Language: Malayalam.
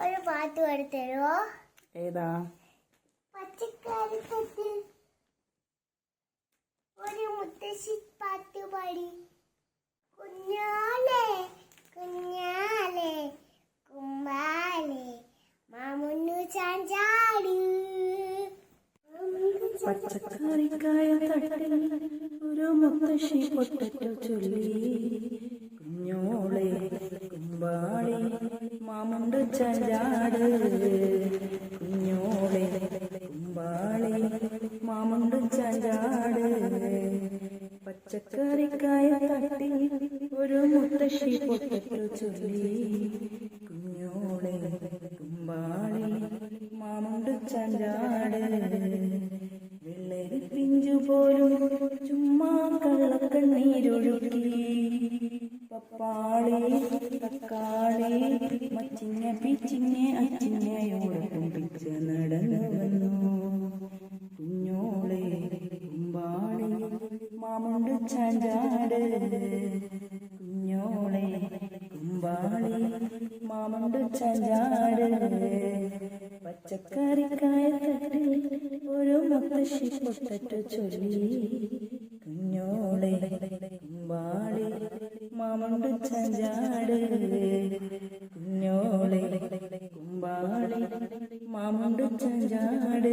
ഒരു പാട്ട് പാടിത്തരുമോ ഏതാ? പച്ചക്കറിത്തൊട്ടിൽ ഒരു മുത്തശ്ശി പാട്ട് പാടി. കുഞ്ഞാലേ കുഞ്ഞാലേ കുമ്പാലേ മാമുന്നു ചാഞ്ചാടി. പച്ചക്കറിക്കായ തട്ടിൽ ഒരു മുത്തശ്ശി പൊട്ടറ്റു ചൊല്ലി കുഞ്ഞോളെ കുമ്പാളി മാമുണ്ട് ചാട് കുഞ്ഞോളെ കുമ്പാളെ. മാമുണ്ട് ചാട് പച്ചക്കറിക്കായ തട്ടി ഒരു മുത്തശ്ശി പൊട്ടറ്റു ചൊല്ലി. കുഞ്ഞോളെ കുമ്പാളെ മാമുണ്ട് ചാട് വെള്ളരി പിഞ്ചു പോലും ചുമ്മാ കള്ളക്കണ്ണീരൊഴുക്കി. പപ്പാളി മച്ചിങ്ങ അച്ഛനെയോടൊപ്പം പിച്ച നടന്നു വന്നു. കുഞ്ഞോളെ കുമ്പാളി മാമുണ്ട് ചാഞ്ചാട് കുഞ്ഞോളെ കുമ്പാളി മാമുണ്ട് ചാഞ്ചാട് പച്ചക്കറിക്കായ തട്ടിൽ ഒരു മുത്തശ്ശി പൊട്ടറ്റു ചൊല്ലി. കുഞ്ഞോളെ കുമ്പാളി മാമുണ്ട് ചാഞ്ചാട് கொண்டு சஞ்சாடு